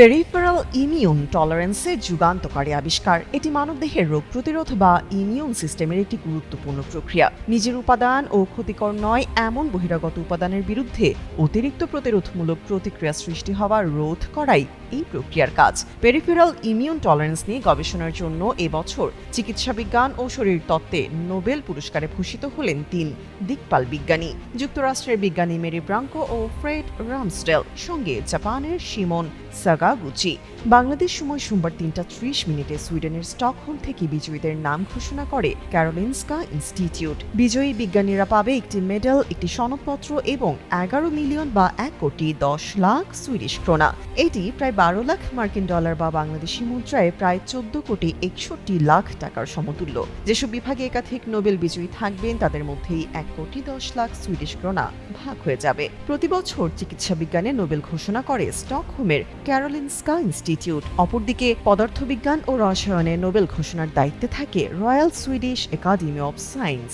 Peripheral immune টলারেন্সের যুগান্তকারী আবিষ্কার। এটি মানবদেহের রোগ প্রতিরোধ বা ইমিউন সিস্টেমের একটি গুরুত্বপূর্ণ প্রক্রিয়া। নিজের উপাদান ও ক্ষতিকর নয়, এমন বহিরাগত উপাদানের বিরুদ্ধে অতিরিক্ত প্রতিরোধমূলক প্রতিক্রিয়া সৃষ্টি হওয়া রোধ করাই এই প্রক্রিয়ার কাজ। পেরিফেরাল ইমিউন টলারেন্স নিয়ে গবেষণার জন্য এবছর চিকিৎসা বিজ্ঞান ও শরীর তত্ত্বে নোবেল পুরস্কারে ভূষিত হলেন তিন দিকপাল বিজ্ঞানী। যুক্তরাষ্ট্রের বিজ্ঞানী মেরি ব্রাঙ্কো ও ফ্রেড রামস্টেল সঙ্গে জাপানের সিমন সাগাগুচি। বাংলাদেশ সময় সোমবার তিনটা ত্রিশ মিনিটে সুইডেনের স্টকহোম থেকে বিজয়ীদের নাম ঘোষণা করে ক্যারোলিনস্কা ইনস্টিটিউট। বিজয়ী বিজ্ঞানীরা পাবে একটি মেডেল, একটি সনদপত্র এবং এগারো মিলিয়ন বা এক কোটি দশ লাখ সুইডিশ ক্রোনা। এটি প্রায় বারো লাখ মার্কিন ডলার বা বাংলাদেশি মুদ্রায় প্রায় চোদ্দ কোটি একষট্টি লাখ টাকার সমতুল্য। যেসব বিভাগে একাধিক নোবেল বিজয়ী থাকবেন, তাদের মধ্যেই এক কোটি দশ লাখ সুইডিশ ক্রোনা ভাগ হয়ে যাবে। প্রতি বছর চিকিৎসা বিজ্ঞানে নোবেল ঘোষণা করে স্টকহোমের ক্যারোলিনস্কা ইনস্টিটিউট। অপরদিকে, পদার্থবিজ্ঞান ও রসায়নে নোবেল ঘোষণার দায়িত্বে থাকে Royal Swedish Academy of Science.